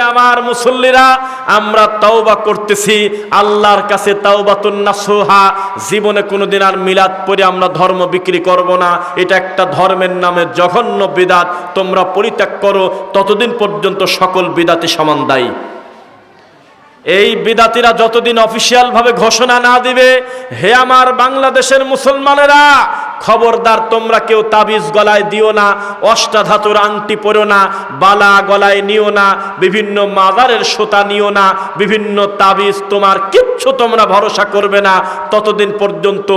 আমার মুসল্লিরা, আমরা তাওবা করতেছি, আল্লাহর কাছে তাওবাতুন নাসুহা। জীবনে কোনোদিন আর মিলাদ পরে আমরা ধর্ম বিক্রি করব না। এটা একটা ধর্মের নামে জঘন্য বিদাত। তোমরা পরিত্যাগ করো, ততদিন পর্যন্ত সকল বিদাতি সমান দায়ী। এই বিদাতিরা যতদিন অফিসিয়াল ভাবে ঘোষণা না দিবে, হে আমার বাংলাদেশের মুসলমানেরা খবরদার, তোমরা কেউ তাবিজ গলায় দিও না, অষ্টাধাতুর আংটি পরো না, বালা গলায় নিও না, বিভিন্ন মাদারের সোতা নিও না, বিভিন্ন তাবিজ তোমার কিচ্ছু তোমরা ভরসা করবে না, ততদিন পর্যন্ত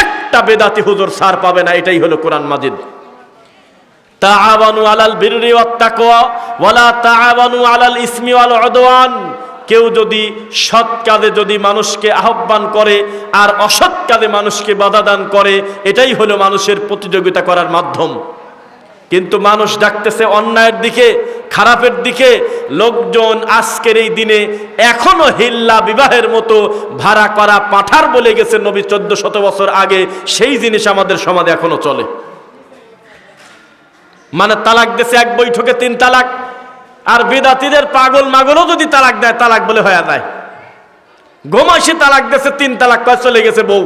একটা বেদাতি হুজুর সার পাবে না, এটাই হলো কোরআন মাজিদ। তাআবানু আলাল বিররি ওয়াত তাকওয়া, ওয়ালা তাআবানু আলাল ইসমি ওয়াল উদওয়ান। কেউ যদি সৎ কাজে যদি মানুষকে আহ্বান করে আর অসৎ কাজে মানুষকে বাধা দান করে, এটাই হলো মানুষের প্রতিযোগিতা করার মাধ্যম। কিন্তু মানুষ ডাকতেছে অন্যায়ের দিকে, খারাপের দিকে। লোকজন আজকের এই দিনে এখনও হিল্লা বিবাহের মতো ভাড়া করা পাঠার বলে গেছে নবী চোদ্দ শত বছর আগে। সেই জিনিস আমাদের সমাজে এখনও চলে। মানে তালাক দেশে এক বৈঠকে তিন তালাক। আর বেদাতিদের পাগল মাগলও যদি তালাক দেয়, তালাক বলে হয়ে যায়। ঘুমাসি তালাক দেশে তিন তালাক কয়, চলে গেছে বউ।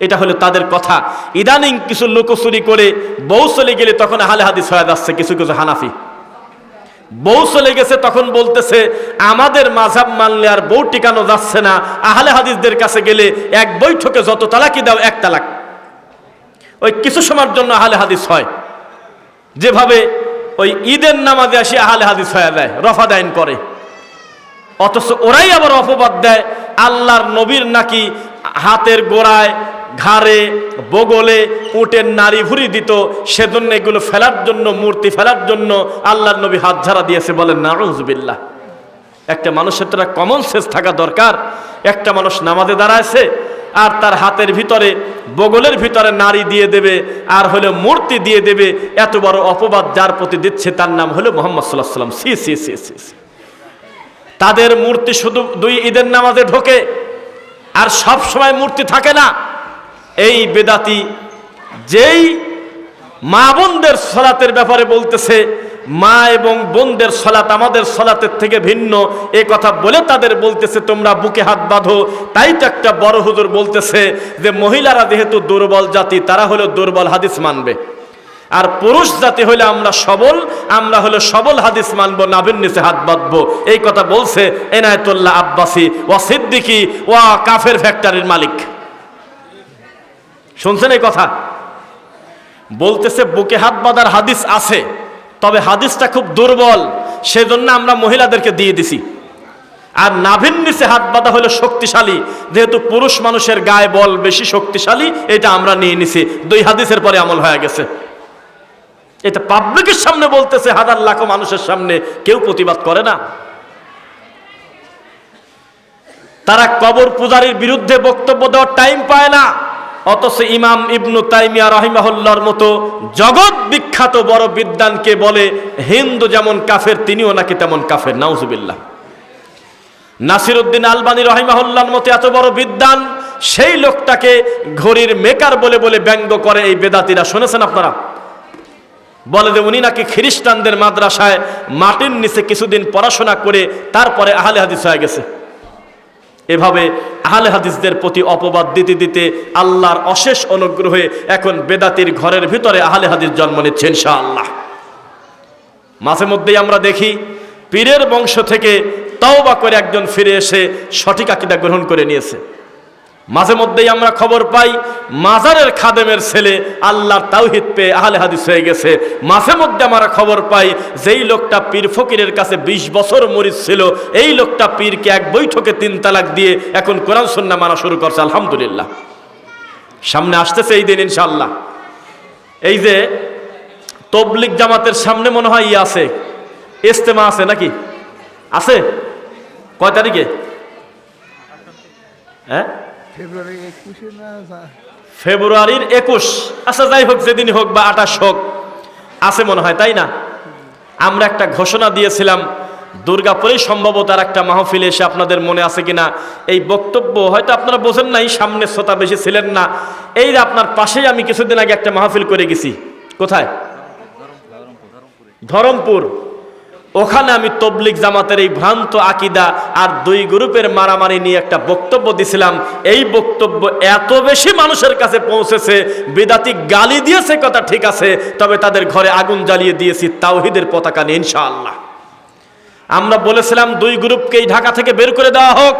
এটা হলো তাদের কথা। ইদানিং কিছু লুকোচুরি করে বউ চলে গেলে তখন আহলে হাদিস হয়ে যাচ্ছে, কিছু কিছু হানাফি। বউ চলে গেছে, তখন বলতেছে, আমাদের মাঝাব মানলে আর বউ টিকানো যাচ্ছে না। আহলে হাদিসদের কাছে গেলে এক বৈঠকে যত তালাকি দাও, এক তালাক। ওই কিছু সময়ের জন্য আহলে হাদিস হয়। যেভাবে ওই ঈদের নামাজে আসি আহলে হাদিস হয়ে যায় রফা দাইন করে। অথচ ওরাই আবার অপবাদ দেয়, আল্লাহর নবীর নাকি হাতের গোড়ায়, ঘাড়ে, বগলে, উটের নারী ভুরি দিত, সেজন্য এগুলো ফেলার জন্য, মূর্তি ফেলার জন্য আল্লাহর নবী হাত ঝাড়া দিয়েছে বলেন নারুজবিল্লাহ একটা মানুষের তো কমন সেন্স থাকা দরকার। একটা মানুষ নামাজে দাঁড়ায়ছে আর তার হাতের ভিতরে, বগলের ভিতরে নারী দিয়ে দেবে, আর হলো মূর্তি দিয়ে দেবে। এত বড় অপবাদ যার প্রতি দিচ্ছে তার নাম হলো মোহাম্মদ সাল্লাহ সাল্লাম সি সি সি সি। তাদের মূর্তি শুধু দুই ঈদের নামাজে ঢোকে, আর সব সময় মূর্তি থাকে না। এই বেদাতি যেই মা বোনদের সলাতের ব্যাপারে বলতেছে মা এবং বোনদের সলাত আমাদের সলাতের থেকে ভিন্ন। এ কথা বলে তাদের বলতেছে, তোমরা বুকে হাত বাঁধো। তাই তো একটা বড় হুজুর বলতেছে যে, মহিলারা যেহেতু দুর্বল জাতি, তারা হলো দুর্বল হাদিস মানবে। আর পুরুষ জাতি হলে আমরা সবল, আমরা হলো সবল হাদিস মানবো, নাভির নিচে হাত বাঁধবো। এই কথা বলছে এনায়তুল্লাহ আব্বাসি ও সিদ্দিকি ও কাফের ফ্যাক্টরির মালিক। শুনছেন এই কথা? বলতেছে, বুকে হাত বাঁধার হাদিস আছে। তবে হাদিসটা খুব দুর্বল, সেজন্য আমরা মহিলাদেরকে দিয়ে দিছি। আর নাভির নিচে হাত বাঁধা হলো শক্তিশালী, যেহেতু পুরুষ মানুষের গায়ে বল বেশি শক্তিশালী, এটা আমরা নিয়ে নিছি। দুই হাদিসের পরে আমল হয়ে গেছে। এটা পাবলিকের সামনে বলতেছে, হাজার লাখো মানুষের সামনে। কেউ প্রতিবাদ করে না। তারা কবর পূজারীর বিরুদ্ধে বক্তব্য দেওয়ার টাইম পায় না। অথচ ইমাম ইবনু তাইমিয়া রহিমাহুল্লার মতো জগৎ বিখ্যাত বড় বিদ্যানকে বলে হিন্দু যেমন কাফের, তিনিও নাকি তেমন কাফের। নাউজুবিল্লাহ। নাসিরুদ্দিন আলবানী রহিমাহুল্লার মতো এত বড় বিদ্যান সেই লোকটাকে ঘড়ির মেকার বলে বলে ব্যঙ্গ করে এই বেদাতিরা। শুনেছেন আপনারা? বলে যে উনি নাকি খ্রিস্টানদের মাদ্রাসায় মাটির নিচে কিছুদিন পড়াশোনা করে তারপরে আহলে হাদিস হয়ে গেছে। এভাবে আহলে হাদিসদের প্রতি অপবাদ দিতে দিতে আল্লাহর অশেষ অনুগ্রহে এখন বেদাতির ঘরের ভিতরে আহলে হাদিস জন্ম নিচ্ছে ইনশাআল্লাহ। মাঝে মধ্যেই আমরা দেখি পীরের বংশ থেকে তাওবা করে একজন ফিরে এসে সঠিক আকিদা গ্রহণ করে নিয়েছে। মাঝে মধ্যেই আমরা খবর পাই, মাজারের খাদেমের ছেলে আল্লাহর তাওহিদ পেয়ে আহলে হাদিস হয়ে গেছে। মাঝে মধ্যে আমরা খবর পাই, যেই লোকটা পীর ফকিরের কাছে ২০ বছর মরিচ ছিল, এই লোকটা পীরকে এক বৈঠকে তিন তালাক দিয়ে এখন কোরআন সন্না মানা শুরু করছে, আলহামদুলিল্লাহ। সামনে আসতেছে এই দিন ইনশাল্লাহ এই যে তবলিক জামাতের সামনে মনে হয় ইয়ে আছে ইস্তেমা আছে নাকি? আছে? কয় তারিখে? হ্যাঁ? ফেব্রুয়ারির একুশ। আচ্ছা যাই হোক, যেদিন হোক বা আঠাশ হোক, আছে মনে হয়, তাই না? আমরা একটা ঘোষণা দিয়েছিলাম, দুর্গাপুরেই সম্ভবত আর একটা মাহফিলে এসে আপনাদের মনে আছে কিনা? এই বক্তব্য হয়তো আপনারা বোঝেন নাই, সামনে শ্রোতা বেশি ছিলেন না। এই আপনার পাশেই আমি কিছুদিন আগে একটা মাহফিল করে গেছি। কোথায়? ধরমপুর। ওখানে আমি তবলিক জামাতের এই ভ্রান্ত আকিদা আর দুই গ্রুপের মারামারি নিয়ে একটা বক্তব্য দিছিলাম। এই বক্তব্য এত বেশি মানুষের কাছে পৌঁছেছে, বিদাতি গালি দিয়েছে কথা ঠিক আছে, তবে তাদের ঘরে আগুন জ্বালিয়ে দিয়েছি তাওহিদের পতাকা নিয়ে ইনশাআল্লাহ। আমরা বলেছিলাম দুই গ্রুপকেই ঢাকা থেকে বের করে দেওয়া হোক।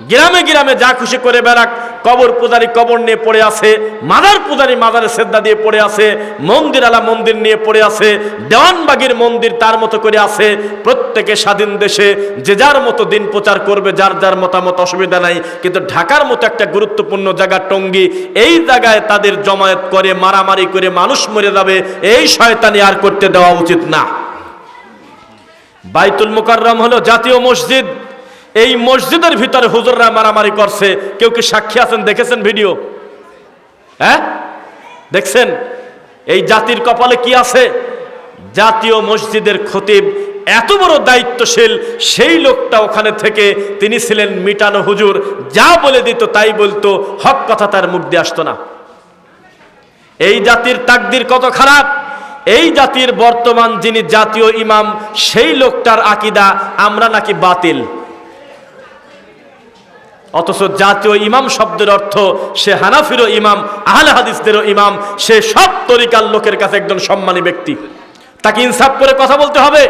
গ্রামে গ্রামে যা খুশি করে বেড়াক, কবর পূজারি কবর নিয়ে পড়ে আছে, মাদার পূজারি মাদারে শ্রদ্ধা দিয়ে পড়ে আছে, মন্দির আলা মন্দির নিয়ে পড়ে আছে, দেওয়ানবাগির মন্দির তার মতো করে আছে, প্রত্যেকে স্বাধীন দেশে, যে যার মতো দিন প্রচার করবে, যার যার মতামত অসুবিধা নাই, কিন্তু ঢাকার মতো একটা গুরুত্বপূর্ণ জায়গা টঙ্গি, এই জায়গায় তাদের জমায়েত করে, মারামারি করে মানুষ মরে যাবে, এই শয়তানি আর করতে দেওয়া উচিত না। বাইতুল মুকাররম হলো জাতীয় মসজিদ এই মসজিদের ভিতরে হুজুররা মারামারি করছে। কেউ কি সাক্ষী আছেন? দেখেছেন ভিডিও? হ্যাঁ? দেখছেন? এই জাতির কপালে কি আছে? জাতীয় মসজিদের খতিব এত বড় দায়িত্বশীল, সেই লোকটা ওখানে থেকে তিনি ছিলেন মিটানো হুজুর। যা বলে দিত তাই বলতো, হক কথা তার মুখ দিয়ে আসতো না। এই জাতির তাকদির কত খারাপ? এই জাতির বর্তমান যিনি জাতীয় ইমাম, সেই লোকটার আকিদা আমরা নাকি বাতিল। অথচ জাতীয় ইমাম শব্দের অর্থ, সে হানাফিরও ইমাম, আহলে হাদিসদেরও ইমাম, সে সব তরিকার লোকের কাছে একজন সম্মানী ব্যক্তি। তাকে ইনসাফ করে কথা বলতে হবে।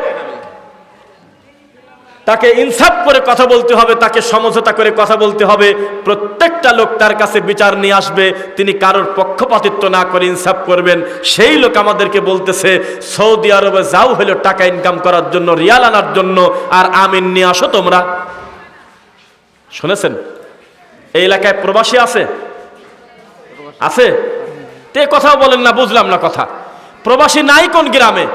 তাকে ইনসাফ করে কথা বলতে হবে, তাকে সমঝোতা করে কথা বলতে হবে। প্রত্যেকটা লোক তার কাছে বিচার নিয়ে আসবে, তিনি কারোর পক্ষপাতিত্ব না করে ইনসাফ করবেন। সেই লোক আমাদেরকে বলতেছে, সৌদি আরবে যাও হলো টাকা ইনকাম করার জন্য, রিয়াল আনার জন্য, আর আমিন নিয়ে আসো তোমরা। শুনেছেন? এই এলাকায় প্রবাসী আছে? আছে? তে কথাও বলেন না, বুঝলাম না কথা। প্রবাসী নাই কোন গ্রামে?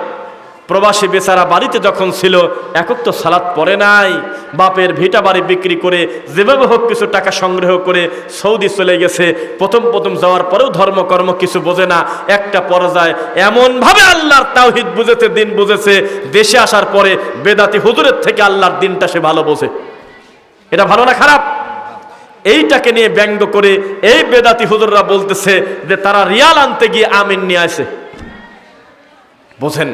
প্রবাসী বেচারা বাড়িতে যখন ছিল, একক তো সালাদ পড়ে নাই। বাপের ভিটা বাড়ি বিক্রি করে যেভাবে হোক কিছু টাকা সংগ্রহ করে সৌদি চলে গেছে। প্রথম প্রথম যাওয়ার পরেও ধর্মকর্ম কিছু বোঝে না। একটা পর্যায়ে এমনভাবে আল্লাহর তাওহিদ বুঝেছে, দিন বুঝেছে। দেশে আসার পরে বেদাতি হুজুরের থেকে আল্লাহর দিনটা সে ভালো বোঝে। এটা ভালো না খারাপ? এইটাকে নিয়ে ব্যঙ্গ করে এই বেদাতি হুজুররা বলতেছে যে তারা রিয়াল আনতে গিয়ে আমিন নিয়ে আসে। বোঝেন,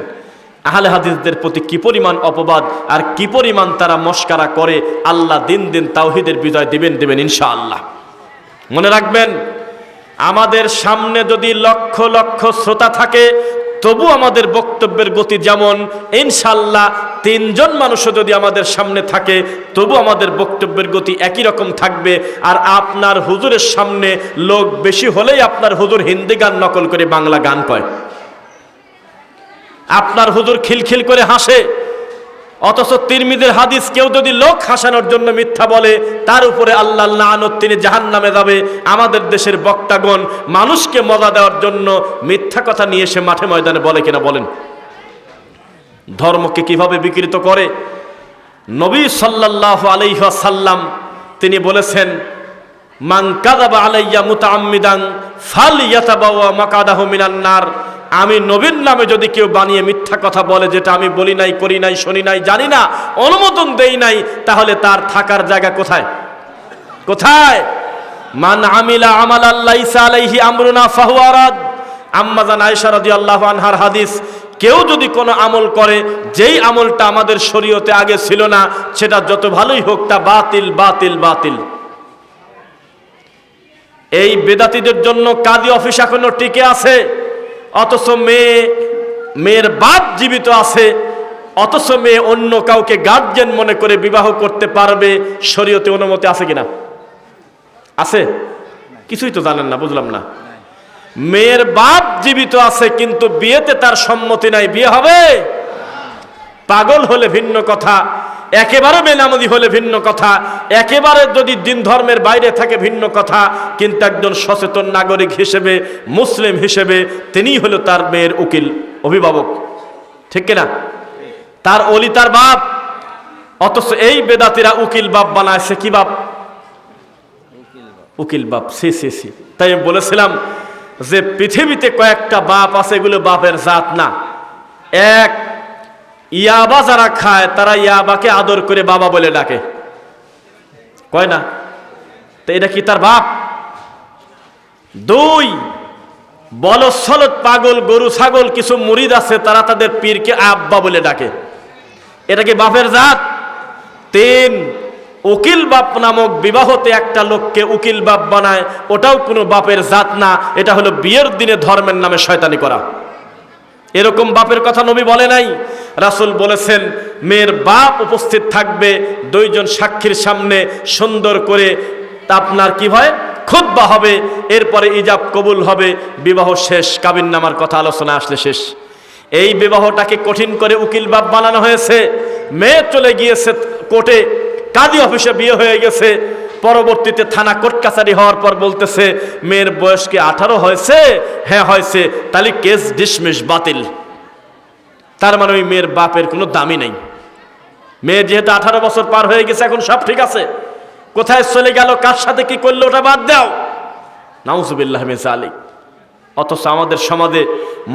আহলে হাদিসদের প্রতি কি পরিমাণ অপবাদ আর কি পরিমাণ তারা মস্কারা করে, আল্লাহ দিন দিন তাওহিদের বিজয় দিবেন দিবেন ইনশাআল্লাহ। মনে রাখবেন, আমাদের সামনে যদি লক্ষ লক্ষ শ্রোতা থাকে তবু আমাদের বক্তব্যের গতি যেমন, ইনশাল্লাহ তিনজন মানুষও যদি আমাদের সামনে থাকে, তবু আমাদের বক্তব্যের গতি একই রকম থাকবে। আর আপনার হুজুরের সামনে লোক বেশি হলেই আপনার হুজুর হিন্দি গান নকল করে বাংলা গান কয়। আপনার হুজুর খিলখিল করে হাসে। অথচ তিরমিদের হাদিস কেউ যদি লোক হাসানোর জন্য মিথ্যা বলে, তার উপরে আল্লাহ লানত তিনি জাহান নামে যাবে। আমাদের দেশের বক্তাগণ মানুষকে মজা দেওয়ার জন্য মিথ্যা কথা নিয়ে এসে মাঠে ময়দানে বলে কিনা বলেন। ধর্মকে কীভাবে বিকৃত করে? নবী সাল্লাহ আলাইহাসাল্লাম তিনি বলেছেন, মান কাদাবা আলাইয়া মুতাআম্মিদান ফাল ইয়াতাবাওয়া মাকাদাহু মিনান নার। আমি নবীর নামে যদি কেউ বানিয়ে মিথ্যা কথা বলে, যেটা আমি বলি নাই, করি নাই, শুনি নাই, জানি না, অনুমোদন দেই নাই, তাহলে তার থাকার জায়গা কোথায়? কোথায়? মান আমিলা আমাল আল্লাহ আলাইহি আমরুনা ফাহুয়ারাদ আম্মাজান আয়েশা রাদিয়াল্লাহু আনহার হাদিস, কেউ যদি কোনো আমল করে, যেই আমলটা আমাদের শরীয়তে আগে ছিল না, সেটা যত ভালোই হোক তা বাতিল বাতিল বাতিল। এই বেদাতিদের জন্য কাজী অফিস এখনও টিকে আছে। অথচ মেয়ে, মেয়ের বাপ জীবিত আছে, অথচ মেয়ে অন্য কাউকে গার্জেন মনে করে বিবাহ করতে পারবে, শরীয়তে অনুমতি আছে কিনা? আছে? কিছুই তো জানেন না, বুঝলাম না। মেয়ের বাপ জীবিত আছে, কিন্তু বিয়েতে তার সম্মতি নাই, বিয়ে হবে? পাগল হলে ভিন্ন কথা। একেবারে বেনামদি হলে ভিন্ন কথা। একেবারে যদি দিন ধর্মের বাইরে থাকে ভিন্ন কথা, কিন্তু একজন সচেতন নাগরিক হিসেবে, মুসলিম হিসেবে তিনিই হলো তার মেয়ের উকিল, অভিভাবক। ঠিক কিনা? তার অলি তার বাপ। অথচ এই বেদাতিরা উকিল বাপ বানায়, সে কি বাপ? উকিল বাপ, সি সি সি। তাই আমি বলেছিলাম যে পৃথিবীতে কয়েকটা বাপ আছে, এগুলো বাপের জাত না। এক ইয়াবা যারা খায়, তারা ইয়াবাকে আদর করে বাবা বলে ডাকে। কয় না? তো এটা কি তার বাপ? দুই, বলসলত পাগল, গরু, ছাগল, কিছু মুরিদ আছে, তারা তাদের পীরকে আব্বা বলে ডাকে। এটা কি বাপের জাত? তিন, উকিল বাপ নামক বিবাহতে একটা লোককে উকিল বাপ বানায়, ওটাও কোনো বাপের জাত না, এটা হলো বিয়ের দিনে ধর্মের নামে শয়তানি করা। এরকম বাপের কথা নবী বলে নাই। রাসূল বলেছেন, মেয়ের বাপ উপস্থিত থাকবে দুইজন সাক্ষীর সামনে সুন্দর করে আপনার কি হয়? খুতবা হবে, এরপরে ইজাব কবুল হবে, বিবাহ শেষ, কাবিন নামার কথা আলোচনা আসলে শেষ। এই বিবাহটাকে কঠিন করে উকিল বাপ বানানো হয়েছে, মেয়ে চলে গিয়েছে কোর্টে, কাজী অফিসে বিয়ে হয়ে গেছে, পরবর্তীতে থানা কোর্ট কাছারি হওয়ার পর বলতেছে, মেয়ের বয়স কি আঠারো হয়েছে? হ্যাঁ হয়েছে। তাহলে কেস ডিসমিস, বাতিল। তার মানে ওই মেয়ের বাপের কোনো দামই নেই। মেয়ের যেহেতু আঠারো বছর পার হয়ে গেছে, এখন সব ঠিক আছে। কোথায় চলে গেল, কার সাথে কি করল, ওটা বাদ দাও। নাউজুবিল্লাহ আলী অথচ আমাদের সমাজে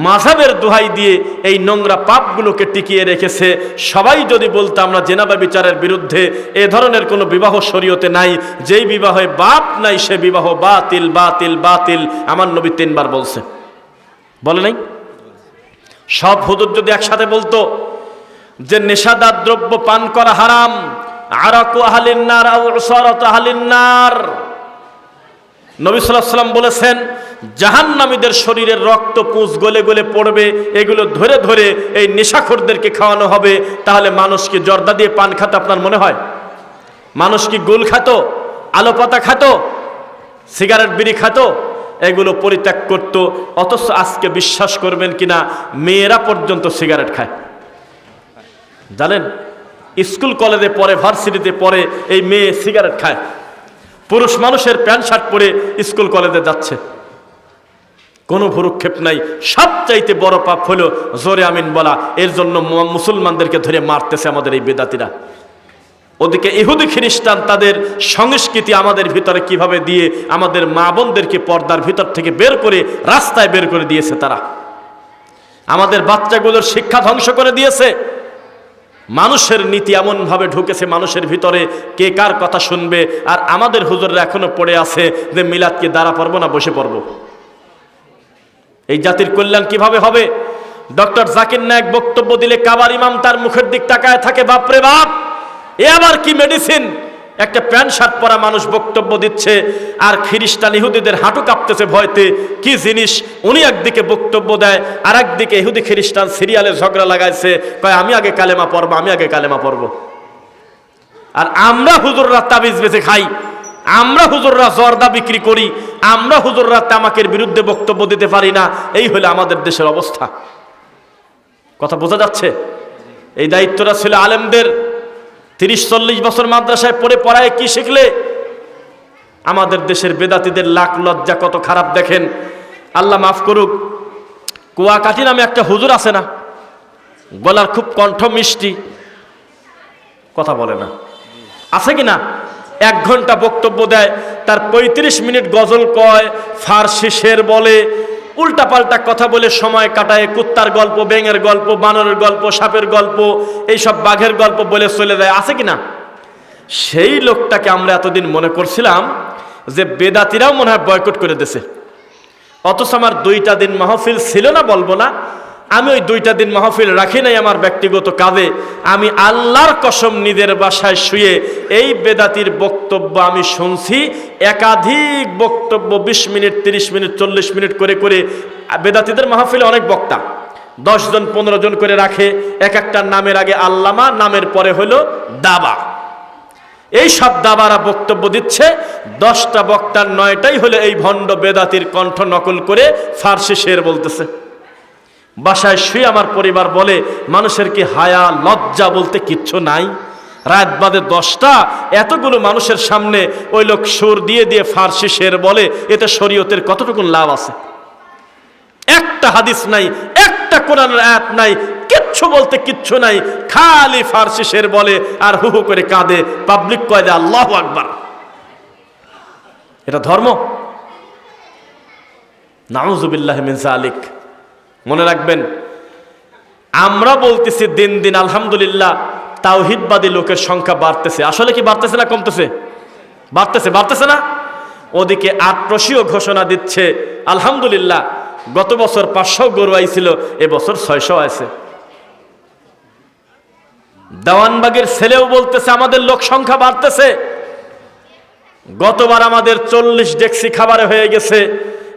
মাঝাবের দোহাই দিয়ে এই নোংরা পাপগুলোকে টিকিয়ে রেখেছে। সবাই যদি বলতো আমরা জেনাবা বিচারের বিরুদ্ধে এ ধরনের কোনো বিবাহ শরীয়তে নাই, যেই বিবাহে বাপ নাই সে বিবাহ বাতিল বাতিল বাতিল, আমার নবী তিনবার বলছে। বলে নাই? সব হুদুর যদি একসাথে বলতো যে নেশাদার দ্রব্য পান করা হারাম, আরাকু আহলিন্নার আও উসারাত আহলিন্নার নবী সাল্লাম বলেছেন, জাহান্নামীদের শরীরের রক্ত পুঁজ গলে গলে পড়বে, এগুলো ধরে ধরে এই নেশাখোরদেরকে খাওয়ানো হবে, তাহলে মানুষ কি জর্দা দিয়ে পান খাতে আপনার মনে হয়? মানুষ কি গোল খাতো, আলো পাতা খাতো, সিগারেট বিড়ি খাতো এগুলো পরিত্যাগ করত, অথচ আজকে বিশ্বাস করবেন কিনা, মেয়েরা পর্যন্ত সিগারেট খায়। জানেন, স্কুল কলেজে পড়ে ভার্সিটিতে পড়ে এই মেয়ে সিগারেট খায়। পুরুষ মানুষের প্যান্ট শার্ট পরে স্কুল কলেজে যাচ্ছে। কোনো ভুরুক্ষেপ নাই। সবচাইতে বড় পাপ হলো, জোরে আমিন বলা। এর জন্য মুসলমানদেরকে ধরে মারতেছে আমাদের এই বেদাতিরা। ওদিকে ইহুদি খ্রিস্টান তাদের সংস্কৃতি আমাদের ভিতরে কীভাবে দিয়ে আমাদের মা বোনদেরকে পর্দার ভিতর থেকে বের করে, রাস্তায় বের করে দিয়েছে তারা। আমাদের বাচ্চাগুলোর শিক্ষা ধ্বংস করে দিয়েছে। মানুষের নীতি এমনভাবে ঢুকেছে, মানুষের ভিতরে কে কার কথা শুনবে, আর আমাদের হুজুররা এখনও পড়ে আছে যে মিলাদকে দাঁড়া পড়ব না বসে পড়ব। এই জাতির কল্যাণ কীভাবে হবে? ডক্টর জাকির নায়ক বক্তব্য দিলে কাবার ইমাম তার মুখের দিক তাকায় থাকে, বাপরে বাপ! এ আবার কি মেডিসিন একটা প্যান্ট শার্ট পরা মানুষ বক্তব্য দিচ্ছে, আর খ্রিস্টান ইহুদিদের হাঁটু কাঁপতেছে ভয়তে, কি জিনিস? উনি একদিকে বক্তব্য দেয় আর একদিকে ইহুদি খ্রিস্টান সিরিয়ালে ঝগড়া লাগাইছে, কয়, আমি আগে কালেমা পড়ব, আমি আগে কালেমা পড়ব। আর আমরা হুজুররা তাবিজ বেঁচে খাই, আমরা হুজুররা জর্দা বিক্রি করি, আমরা হুজুররা তামাকের বিরুদ্ধে বক্তব্য দিতে পারি না, এই হলো আমাদের দেশের অবস্থা। কথা বোঝা যাচ্ছে? এই দায়িত্বটা ছিল আলেমদের তিরিশ, চল্লিশ বছর মাদ্রাসায় পড়ে পড়ায় কি শিখলে? আমাদের দেশের বেদাতিদের লাখ লজ্জা, কত খারাপ দেখেন। আল্লাহ মাফ করুক, কুয়াকাটি নামে একটা হুজুর আছে না? গলার খুব কণ্ঠ মিষ্টি। কথা বলে না। আছে কি না? এক ঘণ্টা বক্তব্য দেয়, তার ৩৫ মিনিট গজল কয়, ফার্সি শের বলে উল্টাপাল্টা কথা বলে সময় কাটায়, কুত্তার গল্প বেঙের গল্প, বানরের গল্প, সাপের গল্প, এইসব বাঘের গল্প বলে চলে যায়। আছে কি না? সেই লোকটাকে আমরা এতদিন মনে করছিলাম যে বেদাতিরাও মনে হয় বয়কট করে দিছে অথচ আমার দুইটা দিন মাহফিল ছিল না, বলব না। আমি ওই দুইটা দিন মাহফিল রাখি নাই আমার ব্যক্তিগত কাজে। আমি আল্লাহর কসম নিজের বাসায় শুয়ে এই বেদাতির বক্তব্য আমি শুনছি। একাধিক বক্তব্য বিশ মিনিট, তিরিশ মিনিট, চল্লিশ মিনিট করে করে বেদাতিদের মাহফিলে অনেক বক্তা। দশ জন, পনেরো জন করে রাখে। এক একটা নামের আগে আল্লামা, নামের পরে হলো দাবা। এই সব দাবারা বক্তব্য দিচ্ছে। দশটা বক্তার নয়টাই হলে এই ভণ্ড বেদাতির কণ্ঠ নকল করে ফার্সি শের বলতেছে। বাসায় শুয়ে আমার পরিবার বলে, মানুষের কি হায়া, লজ্জা বলতে কিচ্ছু নাই? রাত বাদে দশটা, এতগুলো মানুষের সামনে ওই লোক সুর দিয়ে দিয়ে ফার্সি শের বলে, এতে শরীয়তের কতটুকু লাভ আছে? একটা হাদিস নাই, একটা কোরআনের আয়াত নাই, কিচ্ছু বলতে কিচ্ছু নাই, খালি ফার্সি শের বলে আর হু হু করে কাঁদে পাবলিক কয়, দে আল্লাহ আকবার। এটা ধর্ম? নাউজুবিল্লাহ মিন জালিক মনে রাখবেন, আমরা বলতেছি দিন দিন আলহামদুলিল্লাহ, তাওহিদবাদী লোকের সংখ্যা বাড়তেছে। আসলে কি বাড়তেছে না কমতেছে? বাড়তেছে বাড়তেছে না? ওদিকে আট্রসিও ঘোষণা দিচ্ছে, আলহামদুলিল্লাহ, গত বছর পাঁচশো গরু আইছিল, এবছর ছয়শো আছে। দেওয়ানবাগের ছেলেও বলতেছে, আমাদের লোক সংখ্যা বাড়তেছে। গতবার আমাদের চল্লিশ ডেক্সি খাবারে হয়ে গেছে,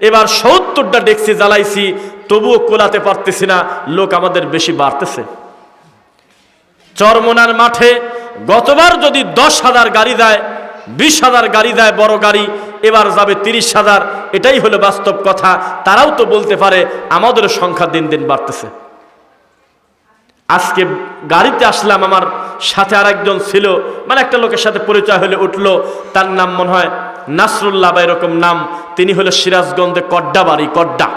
এবার সত্তরটা ডেক্সি জ্বালাইছি তবুও কোলাতে পারতেছি না, লোক আমাদের বেশি বাড়তেছে। চরমোনার মাঠে গতবার যদি দশ হাজার গাড়ি দেয়, বিশ হাজার গাড়ি দেয় বড় গাড়ি, এবার যাবে তিরিশ হাজার, এটাই হলো বাস্তব কথা। তারাও তো বলতে পারে আমাদের সংখ্যা দিন দিন বাড়তেছে। আজকে গাড়িতে আসলাম, আমার সাথে আর একজন ছিল মানে একটা লোকের সাথে পরিচয় হলে উঠল, তার নাম মনে হয় নাসরুল্লাহ বা এরকম নাম, তিনি হলো সিরাজগঞ্জে কড্ডা বাড়ি কড্ডা।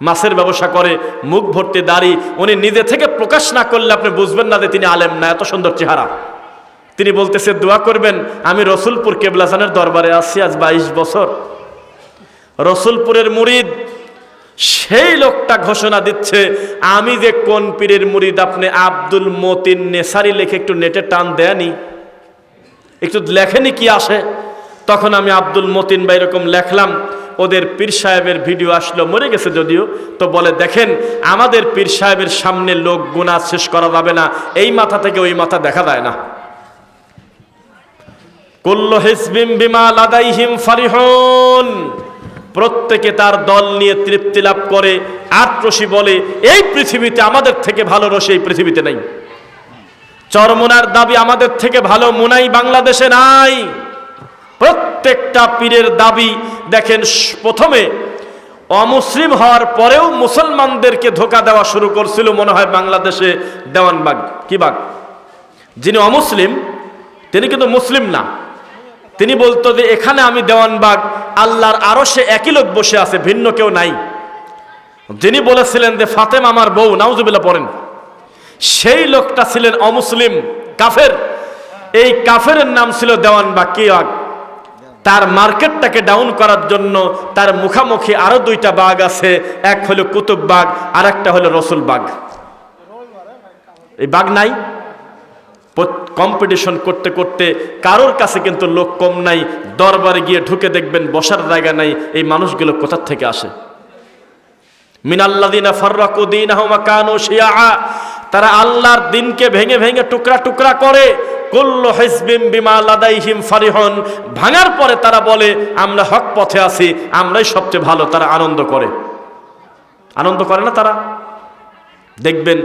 মাছের ব্যবসা করে, মুখ ভর্তি দাড়ি, উনি নিজে থেকে প্রকাশ না করলে আপনি বুঝবেন না যে তিনি আলেম না, এত সুন্দর চেহারা। তিনি বলতেছে, দোয়া করবেন, আমি রসুলপুর কেবলাসানের দরবারে আছি আজ বাইশ বছর। রসুলপুরের মুরিদ, সেই লোকটা ঘোষণা দিচ্ছে, আমি যে কোন পীরের মুরিদ আপনি আব্দুল মতিন নেসারি লেখে একটু নেটে টান দেয়নি? একটু লেখেনি কি আসে? তখন আমি আব্দুল মতিন বা এরকম লেখলাম ওদের পীর সাহেবের ভিডিও আসলো, মরে গেছে যদিও। তো বলে, দেখেন, আমাদের পীর সাহেবের সামনে লোক গুণা শেষ করা যাবে না। এই মাথা থেকে ওই মাথা দেখা যায় না। কুল্ল হিসবিম বিমা লাদাইহিম প্রত্যেকে তার দল নিয়ে তৃপ্তি লাভ করে। আত্মসী বলে, এই পৃথিবীতে আমাদের থেকে ভালো রসে এই পৃথিবীতে নেই। চরমোনার দাবি আমাদের থেকে ভালো, মুনাই বাংলাদেশে নাই। প্রত্যেকটা পীরের দাবি দেখেন প্রথমে অমুসলিম হওয়ার পরেও মুসলমানদেরকে ধোকা দেওয়া শুরু করছিল মনে হয় বাংলাদেশে দেওয়ানবাগ, কি বাগ? যিনি অমুসলিম, তিনি কিন্তু মুসলিম না। তিনি বলতো যে, এখানে আমি দেওয়ানবাগ, আল্লাহর আরও সে একই লোক বসে আছে, ভিন্ন কেউ নাই। যিনি বলেছিলেন যে, ফাতেম আমার বউ, নাউজুবিল্লাহ পড়েন। সেই লোকটা ছিলেন অমুসলিম কাফের। এই কাফের নাম ছিল দেওয়ানবাগ, কি বাগ? তার মার্কেটটাকে ডাউন করার জন্য তার মুখামুখি আরও দুইটা বাঘ আছে। এক হলো কুতুব বাঘ আর একটা হলো রসুল বাঘ। এই বাঘ নাই। কম্পিটিশন করতে করতে কারোর কাছে কিন্তু লোক কম নাই। দরবারে গিয়ে ঢুকে দেখবেন বসার জায়গা নাই। এই মানুষগুলো কোথার থেকে আসে? শিয়া। তারা আল্লাহর দিনকে ভেঙে ভেঙে টুকরা টুকরা করে। কুল্লু হিজবিম বিমা লাদাইহিম ফারিহন। ভাঙার পরে তারা বলে, আমরা হক পথে আছি, আমরাই সবচেয়ে ভালো। তারা আনন্দ করে। আনন্দ করে না তারা? দেখবেন,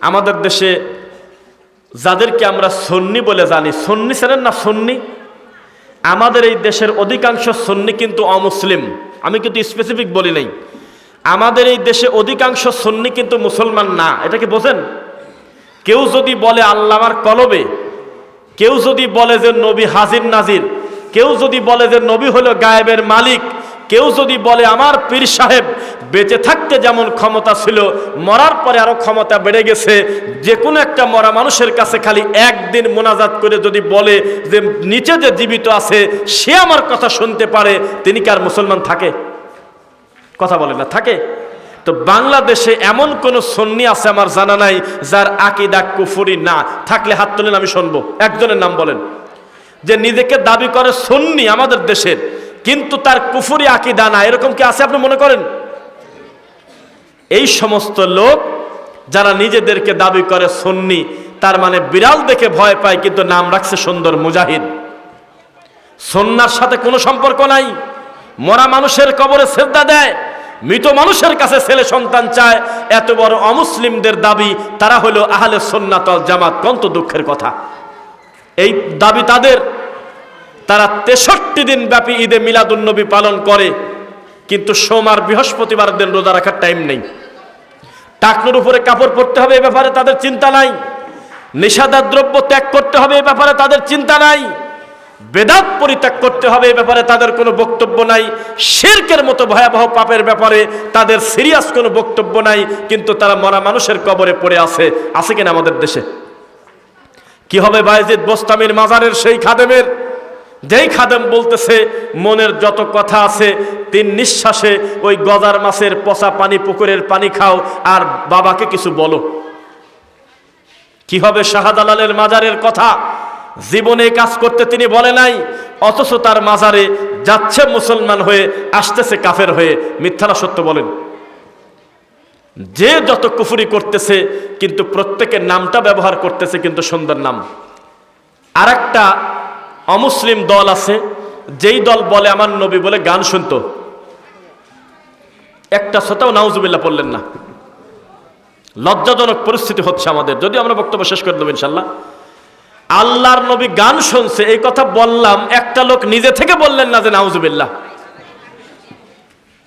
আমাদের দেশে যাদেরকে আমরা সন্নি বলে জানি, সন্নি ছিলেন না সন্নি? আমাদের এই দেশের অধিকাংশ সন্নি কিন্তু অমুসলিম। আমি কিন্তু স্পেসিফিক বলি নাই। আমাদের এই দেশে অধিকাংশ সন্নি কিন্তু মুসলমান না। এটা কি বোঝেন? কেউ যদি বলে আল্লাহ আমার কলবে কেউ যদি বলে যে নবী হাজির নাজির, কেউ যদি বলে যে নবী হলো গায়েবের মালিক, কেউ যদি বলে আমার পীর সাহেব বেঁচে থাকতে যেমন ক্ষমতা ছিল, মরার পরে আরও ক্ষমতা বেড়ে গেছে, যে কোনো একটা মরা মানুষের কাছে খালি একদিন মোনাজাত করে যদি বলে যে নিচে যে জীবিত আছে, সে আমার কথা শুনতে পারে, তিনি কি আর মুসলমান থাকে? কথা বলে না, থাকে? তো বাংলাদেশে এমন কোন সন্নি আছে আমার জানা নাই, যার আকিদা কুফুরি না। থাকলে হাত তুলেন, আমি শুনব। একজনের নাম বলেন। যে নিজেকে দাবি করে সন্নি আমাদের দেশের, কিন্তু তার কুফুরি আকিদা না। এরকম কি আছে আপনি মনে করেন? এই সমস্ত লোক যারা নিজেদেরকে দাবি করে সন্নি, তার মানে বিড়াল দেখে ভয় পায়, কিন্তু নাম রাখছে সুন্দর মুজাহিদ। সন্ন্যার সাথে কোনো সম্পর্ক নাই। মরা মানুষের কবরে শ্রদ্ধা দেয়। মৃত মানুষের কাছে ছেলে সন্তান চায়, এত বড় অমুসলিমদের দাবি, তারা হলো আহলে সন্ন্যাতল জামাত, কন্ত দুঃখের কথা। এই দাবি তাদের। তারা তেষট্টি দিন ব্যাপী ঈদে মিলাদুন্নবী পালন করে, কিন্তু সোমবার বৃহস্পতিবার দিন রোজা রাখার টাইম নেই। টাকনুর উপরে কাপড় পরতে হবে এ ব্যাপারে তাদের চিন্তা নাই। নিষাদার দ্রব্য ত্যাগ করতে হবে এ ব্যাপারে তাদের চিন্তা নাই। বেদাত পরিত্যাগ করতে হবে এ ব্যাপারে তাদের কোনো বক্তব্য নাই। শেরকের মতো ভয়াবহ পাপের ব্যাপারে তাদের সিরিয়াস কোনো বক্তব্য নাই, কিন্তু তারা মরা মানুষের কবরে পড়ে আছে। আছে কিনা আমাদের দেশে? কি হবে বাইজিদ বোস্তামির মাজারের সেই খাদেমের? যেই খাদেম বলতেছে, মনের যত কথা আছে, তিন নিঃশ্বাসে ওই গজার মাছের পচা পানি পুকুরের পানি খাও আর বাবাকে কিছু বলো। কি হবে শাহাদালালের মাজারের কথা? জীবনে কাজ করতে তিনি বলে নাই, অথচ তার মাজারে যাচ্ছে মুসলমান হয়ে, আসতেছে কাফের হয়ে। মিথ্যারা সত্য বলেন। যে যত কুফুরি করতেছে, কিন্তু প্রত্যেকের নামটা ব্যবহার করতেছে কিন্তু সুন্দর নাম। আর একটা অমুসলিম দল আছে, যেই দল বলে আমার নবী বলে গান শুনতো। একটা শ্রোতাও নাউজুবিল্লাহ পড়লেন না। লজ্জাজনক পরিস্থিতি হচ্ছে আমাদের। যদি আমরা বক্তব্য শেষ করে দেবো ইনশাল্লাহ। আল্লাহর নবী গান শুনছে, এই কথা বললাম, একটা লোক নিজে থেকে বললেন না যে নাউজুবিল্লাহ।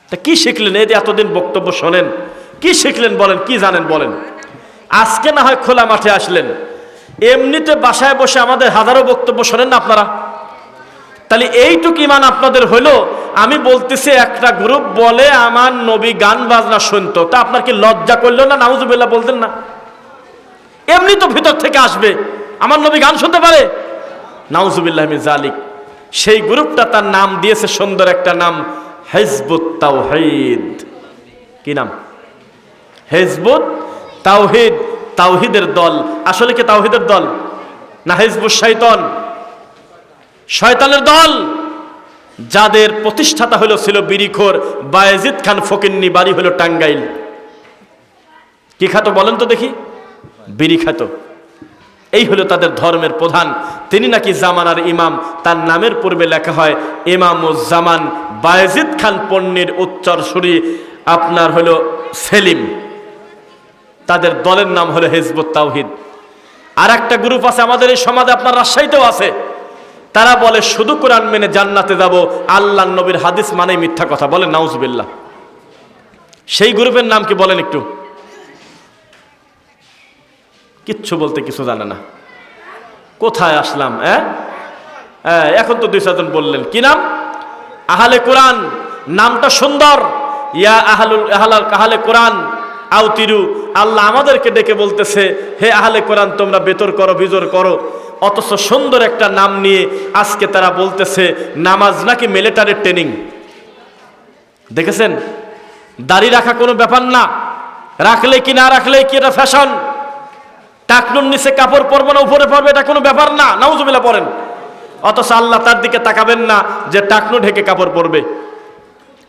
তা কি শিখলেন? এই যে এতদিন বক্তব্য শোনেন, কি শিখলেন বলেন, কি জানেন বলেন? আজকে না হয় খোলা মাঠে আসলেন। এমনিতে বাসায় বসে আমাদের হাজারো বক্তব্য শোনেন না আপনারা? তাহলে এইটুকু ইমান আপনাদের হইল আমি বলতেছি একটা গ্রুপ বলে আমার নবী গান বাজনা শুনতো, তা আপনার কি লজ্জা করল না নাউজুবিল্লাহ বলতেন না? এমনি তো ভিতর থেকে আসবে। আমার নবী গান শুনতে পারে? নাউজুবিল্লাহ জালিক সেই গ্রুপটা তার নাম দিয়েছে সুন্দর একটা নাম, হেজবুত তাওহিদ। কি নাম? হেজবুত তাওহিদ, তাওহিদের দল। আসলে কি তাওহিদের দল? না হেজবুত শৈতন শয়তানের দল? যাদের প্রতিষ্ঠাতা হলো, ছিল বিরিখোর বায়েজিদ খান ফকিন্নি, বাড়ি হলো টাঙ্গাইল। কি খাতো বলেন তো দেখি? বিড়ি খাতো। এই হলো তাদের ধর্মের প্রধান। তিনি নাকি জামানার ইমাম। তার নামের পূর্বে লেখা হয়, ইমাম ইমামুজ্জামান বায়েজিদ খান পণ্যের উচ্চরসুরি আপনার হলো সেলিম। তাদের দলের নাম হলো হেজবুত তাওহিদ। আর একটা গ্রুপ আছে আমাদের এই সমাজে, আপনার রাজশাহীতেও আছে। তারা বলে, শুধু কোরআন মেনে জান্নাতে যাব, আল্লাহ নবীর হাদিস মানেই মিথ্যা কথা। বলে, নাউজবিল্লাহ। সেই গ্রুপের নাম কি বলেন একটু? কিচ্ছু বলতে কিছু জানে না। কোথায় আসলাম হ্যাঁ? হ্যাঁ, এখন তো দুই চারজন বললেন। কি নাম? আহালে কোরআন নামটা সুন্দর। ইয়া আহালুল আহালাল কাহালে কোরআন আউতিরু আল্লাহ আমাদেরকে ডেকে বলতেছে হে আহলে কোরআন তোমরা বেতর করো বিজোর করো। অথচ সুন্দর একটা নাম নিয়ে আজকে তারা বলতেছে নামাজ নাকি মিলিটারির ট্রেনিং দেখেছেন? দাড়ি রাখা কোনো ব্যাপার না। রাখলে কি না রাখলে কি এটা ফ্যাশন টাকনুর নিচে কাপড় পরবো না, উপরে পরবে, এটা কোনো ব্যাপার না। নাউজুবিল্লাহ পরেন অথচ আল্লাহ তার দিকে তাকাবেন না যে টাকনু ঢেকে কাপড় পরবে।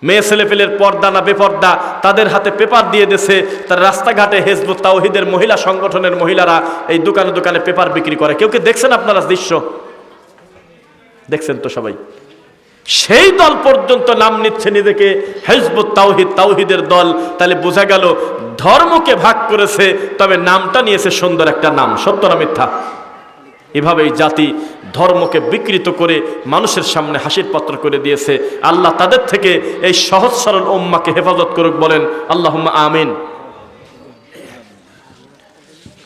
মেয়ে ছেলেপেলের পর্দা না বেপর্দা, তাদের হাতে পেপার দিয়ে দেছে তার রাস্তাঘাটে হেজবুত তাওহিদের মহিলা সংগঠনের মহিলারা এই দোকানে দোকানে পেপার বিক্রি করে। কেউ কি দেখছেন আপনারা দৃশ্য? দেখছেন তো সবাই। সেই দল পর্যন্ত নাম নিচ্ছে নিজেকে হেজবুত তাওহিদ, তাওহিদের দল। তাহলে বোঝা গেল ধর্মকে ভাগ করেছে, তবে নামটা নিয়েছে সুন্দর একটা নাম। সত্য না মিথ্যা? এভাবে এই জাতি ধর্মকে বিকৃত করে মানুষের সামনে হাসির পাত্র করে দিয়েছে। আল্লাহ তাদের থেকে এই সহজ সরল ওম্মাকে হেফাজত করুক, বলেন আল্লাহ আমিন।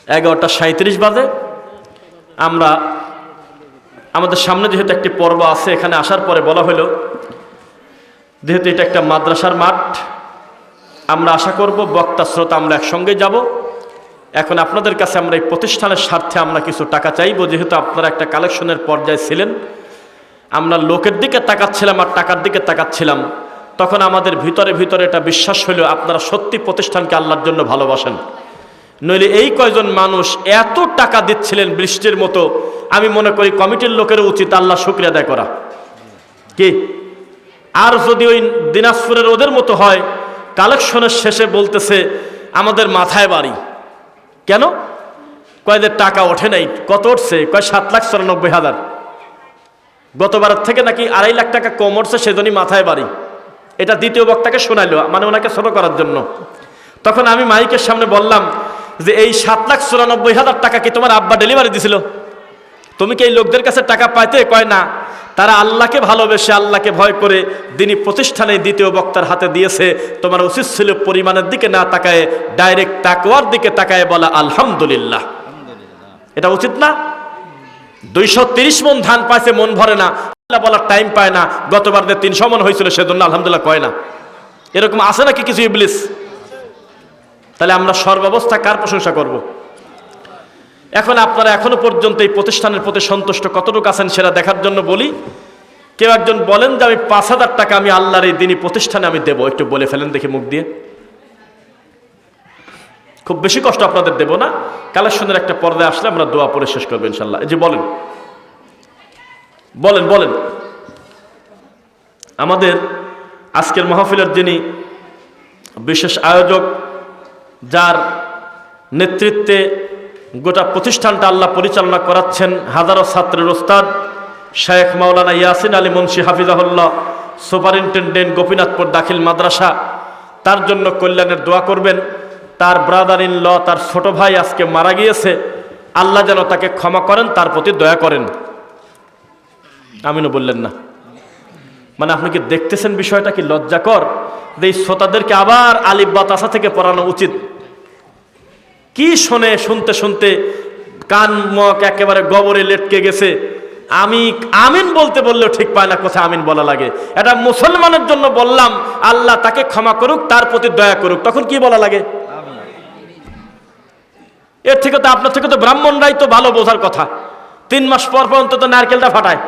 এগারোটা সাঁত্রিশ বাজে। আমরা আমাদের সামনে যেহেতু একটি পর্ব আছে, এখানে আসার পরে বলা হলো, যেহেতু এটা একটা মাদ্রাসার মাঠ, আমরা আশা করব বক্তা, শ্রোতা আমরা একসঙ্গে যাব। এখন আপনাদের কাছে আমরা এই প্রতিষ্ঠানের স্বার্থে আমরা কিছু টাকা চাইব, যেহেতু আপনারা একটা কালেকশনের পর্যায়ে ছিলেন। আমরা লোকের দিকে তাকাচ্ছিলাম আর টাকার দিকে তাকাচ্ছিলাম। তখন আমাদের ভিতরে ভিতরে এটা বিশ্বাস হলো, আপনারা সত্যি প্রতিষ্ঠানকে আল্লাহর জন্য ভালোবাসেন। নইলে এই কয়জন মানুষ এত টাকা দিচ্ছিলেন বৃষ্টির মতো, আমি মনে করি কমিটির লোকেরও উচিত আল্লাহ শুক্রিয়া আদায় করা। কি? আর যদি ওই দিনাজপুরের ওদের মতো হয়, কালেকশনের শেষে বলতেছে, আমাদের মাথায় বাড়ি। কেন? কয়দের টাকা ওঠে নাই, কত উঠছে? কয় সাত লাখ চুরানব্বই হাজার। গতবারের থেকে নাকি আড়াই লাখ টাকা কম উঠছে, সেজন্যই মাথায় বাড়ি। এটা দ্বিতীয় বক্তাকে শোনাইলো মানে ওনাকে ছোট করার জন্য। তখন আমি মাইকের সামনে বললাম যে এই সাত লাখ চুরানব্বই হাজার টাকা কি তোমার আব্বা ডেলিভারি দিছিল? তুমি কি এই লোকদের কাছে টাকা পাইতে? কয় না। তারা আল্লাহকে ভালোবেসে আল্লাহকে ভয় করে দিনই প্রতিষ্ঠানে দ্বিতীয় বক্তার হাতে দিয়েছে। তোমার উচিত ছিল পরিমাণের দিকে না তাকায় ডাইরেক্ট তাকওয়ার দিকে তাকায় বলা আলহামদুলিল্লাহ। এটা উচিত না? দুইশো তিরিশ মন ধান পাইছে মন ভরে না। আল্লাহ বলার টাইম পায় না। গতবার যে তিনশো মন হয়েছিল সেজন্য আলহামদুলিল্লাহ কয় না। এরকম আছে নাকি কিছু ইবলিস? তাহলে আমরা সর্বাবস্থা কার প্রশংসা করব। এখন আপনারা এখনও পর্যন্ত এই প্রতিষ্ঠানের প্রতি সন্তুষ্ট কতটুকু আছেন সেটা দেখার জন্য বলি, কেউ একজন বলেন যে, আমি পাঁচ হাজার টাকা আমি আল্লাহর এই দিনই প্রতিষ্ঠানে আমি দেবো। একটু বলে ফেলেন দেখি মুখ দিয়ে। খুব বেশি কষ্ট আপনাদের দেব না। কালেকশনের একটা পর্দায় আসলে আমরা দোয়া পরে শেষ করব ইনশাল্লাহ যে বলেন। বলেন বলেন। আমাদের আজকের মাহফিলের যিনি বিশেষ আয়োজক যার নেতৃত্বে গোটা প্রতিষ্ঠানটা আল্লাহ পরিচালনা করাচ্ছেন হাজারো ছাত্রের ওস্তাদ শেখ মাওলানা ইয়াসিন আলী মুন্সি হাফিজাহুল্লাহ, সুপারিনটেন্ডেন্ট গোপীনাথপুর দাখিল মাদ্রাসা। তার জন্য কল্যাণের দোয়া করবেন। তার ব্রাদার ইন ল তার ছোট ভাই আজকে মারা গিয়েছে। আল্লাহ যেন তাকে ক্ষমা করেন, তার প্রতি দয়া করেন। আমিনও বললেন না। মানে আপনি কি দেখতেছেন বিষয়টা কি লজ্জাকর যে এই শ্রোতাদেরকে আবার আলিফ বাতাসা থেকে পড়ানো উচিত? কি শোনে, শুনতে শুনতে কান, মক একেবারে গবরে লেটকে গেছে। আমি আমিন বলতে বললেও ঠিক পায় না, কোথায় আমিন বলা লাগে? এটা মুসলমানের জন্য বললাম, আল্লাহ তাকে ক্ষমা করুক, তার প্রতি দয়া করুক। তখন কি বলা লাগে? এর থেকে তো, আপনার থেকে তো ব্রাহ্মণরাই তো ভালো বোঝার কথা। তিন মাস পর পর অন্তত নারকেলটা ফাটায়।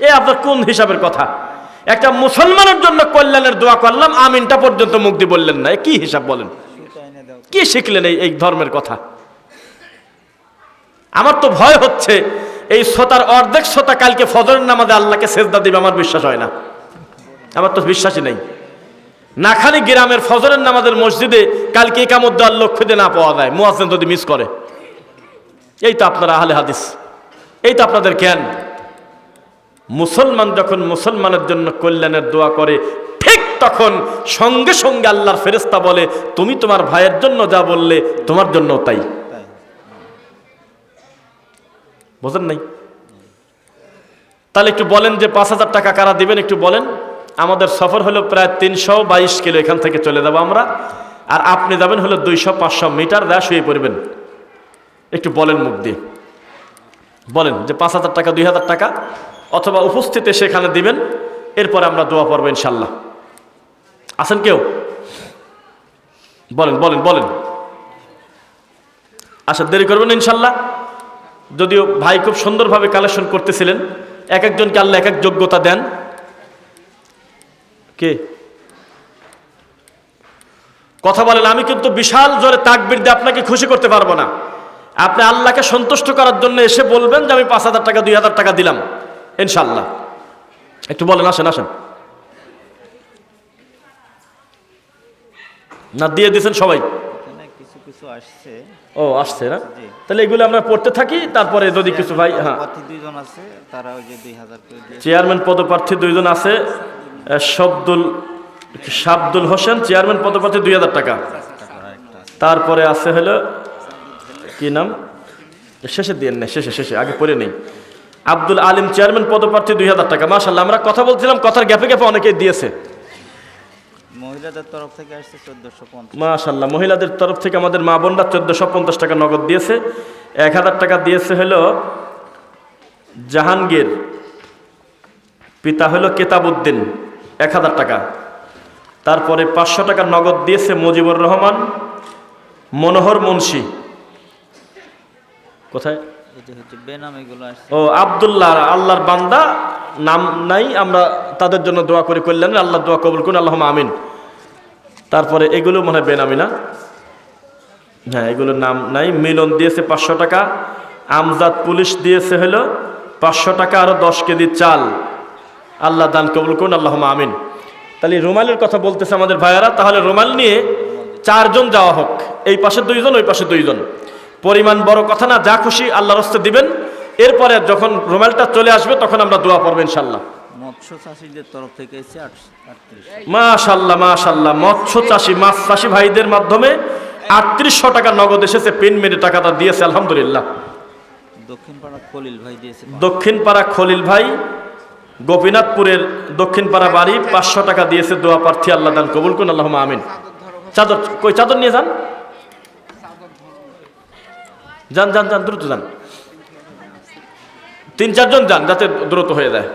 এ আপনার কোন হিসাবের কথা? একটা মুসলমানের জন্য কল্যাণের দোয়া করলাম, আমিনটা পর্যন্ত মুক্তি বললেন না। কি হিসাব বলেন? কি শিখলেন এই ধর্মের কথা? আমার তো ভয় হচ্ছে, এই শ্রোতার অর্ধেক শ্রোতা কালকে ফজরের নামাজে আল্লাহকে সেজদা দিবে, আমার বিশ্বাস হয় না। আমার তো বিশ্বাসই নেই। নাখানি গ্রামের ফজরের নামাজের মসজিদে কালকে একামত দেওয়ার লক্ষ্য দিয়ে না পাওয়া যায়, মুয়াজ্জিন যদি মিস করে। এই তো আপনারা আহলে হাদিস। এই তো আপনাদের জ্ঞান। মুসলমান যখন মুসলমানের জন্য কল্যাণের দোয়া করে, ঠিক তখন সঙ্গে সঙ্গে আল্লাহর ফেরেস্তা বলে, তুমি তোমার ভাইয়ের জন্য যা বললে, তোমার জন্য তাই। বোঝেন নাই? তাহলে একটু বলেন যে পাঁচ হাজার টাকা কারা দিবেন, একটু বলেন। আমাদের সফর হলো প্রায় তিনশো বাইশ কিলো, এখান থেকে চলে যাব আমরা। আর আপনি যাবেন হলো দুইশো পাঁচশো মিটার দেয়া শুয়ে পড়বেন। একটু বলেন মুখ দিয়ে। বলেন যে পাঁচ হাজার টাকা, দুই হাজার টাকা, অথবা উপস্থিতে সেখানে দিবেন, এরপরে আমরা দোয়া পড়ব ইনশাল্লাহ। আছেন কেউ? বলেন বলেন বলেন। আচ্ছা দেরি করবেন ইনশাল্লাহ। যদিও ভাই খুব সুন্দরভাবে কালেকশন করতেছিলেন, এক একজনকে আল্লাহ এক এক যোগ্যতা দেন। কে? কথা বলেন, আমি কিন্তু বিশাল জোরে তাকবির দিয়ে আপনাকে খুশি করতে পারব না। আপনি আল্লাহকে সন্তুষ্ট করার জন্য এসে বলবেন যে আমি পাঁচ হাজার টাকা দুই হাজার টাকা দিলাম। ইনশাল্লাহ একটু বলেন আসেন আসেন। না দিয়ে দিয়েছেন সবাই। ও আসছে না? তাহলে এগুলো আমরা পড়তে থাকি তারপরে যদি কিছু ভাই হ্যাঁ। চেয়ারম্যান পদপ্রার্থী দুইজন আছে শব্দুল শাবদুল হোসেন চেয়ারম্যান পদপ্রার্থী দুই হাজার টাকা। তারপরে আছে হলো কি নাম? শেষে দিয়ে নেই শেষে শেষে আগে পড়ে নেই। আব্দুল আলিম চেয়ারম্যান পদপ্রার্থী দুই হাজার টাকা। মাশাল্লাহ আমরা কথা বলছিলাম কথার গ্যাপে গ্যাপে অনেকেই দিয়েছে। মহিলাদের তরফ থেকে আসছে চোদ্দশো পঞ্চাশ। মাশাল্লাহ মহিলাদের তরফ থেকে আমাদের মা বোনরা চোদ্দশো পঞ্চাশ টাকা নগদ দিয়েছে। এক হাজার টাকা দিয়েছে হলো জাহাঙ্গীর পিতা হলো কেতাবুদ্দিন এক হাজার টাকা। তারপরে পাঁচশো টাকা নগদ দিয়েছে মুজিবুর রহমান মনোহর মুন্সি। কোথায়? ও আবদুল্লাহ আল্লাহর বান্দা নাম নাই আমরা তাদের জন্য দোয়া করে করলেন আল্লাহ দোয়া কবুল করুন আল্লাহ আমিন। তারপরে এগুলো মনে হয় বেনামি না? হ্যাঁ এগুলোর নাম নাই মিলন দিয়েছে পাঁচশো টাকা আমজাদ পুলিশ দিয়েছে হলো পাঁচশো টাকা আরও দশ কেজি চাল। আল্লাহ দান কবুল করুন আল্লাহ আমিন। তাহলে রুমালের কথা বলতেছে আমাদের ভাইয়ারা তাহলে রুমাল নিয়ে চারজন যাওয়া হোক এই পাশে দুইজন ওই পাশে দুইজন। পরিমাণ বড় কথা না যা খুশি আল্লাহর হস্তে দিবেন। এরপরে যখন রুমালটা চলে আসবে তখন আমরা দোয়া পড়ব ইনশাল্লাহ মৎস্য চাষিদের তরফ থেকে মাশাল্লাহ মাশাল্লাহ মৎস্য চাষি মাছ চাষি ভাইদের মাধ্যমে আটত্রিশশো টাকা নগদ এসেছে পিন মেরে টাকাটা দিয়েছে আলহামদুলিল্লাহ। দক্ষিণ পাড়া খলিল ভাই দিয়েছে দক্ষিণ খলিল ভাই গোপীনাথপুরের দক্ষিণ পাড়া বাড়ি পাঁচশো টাকা দিয়েছে দোয়া প্রার্থী আল্লাহ দান কবুল করুন আল্লাহ আমিন। চাদর কই চাদর নিয়ে যান? যান যান যান দ্রুত যান। তিন চারজন যান যাতে দ্রুত হয়ে যায়।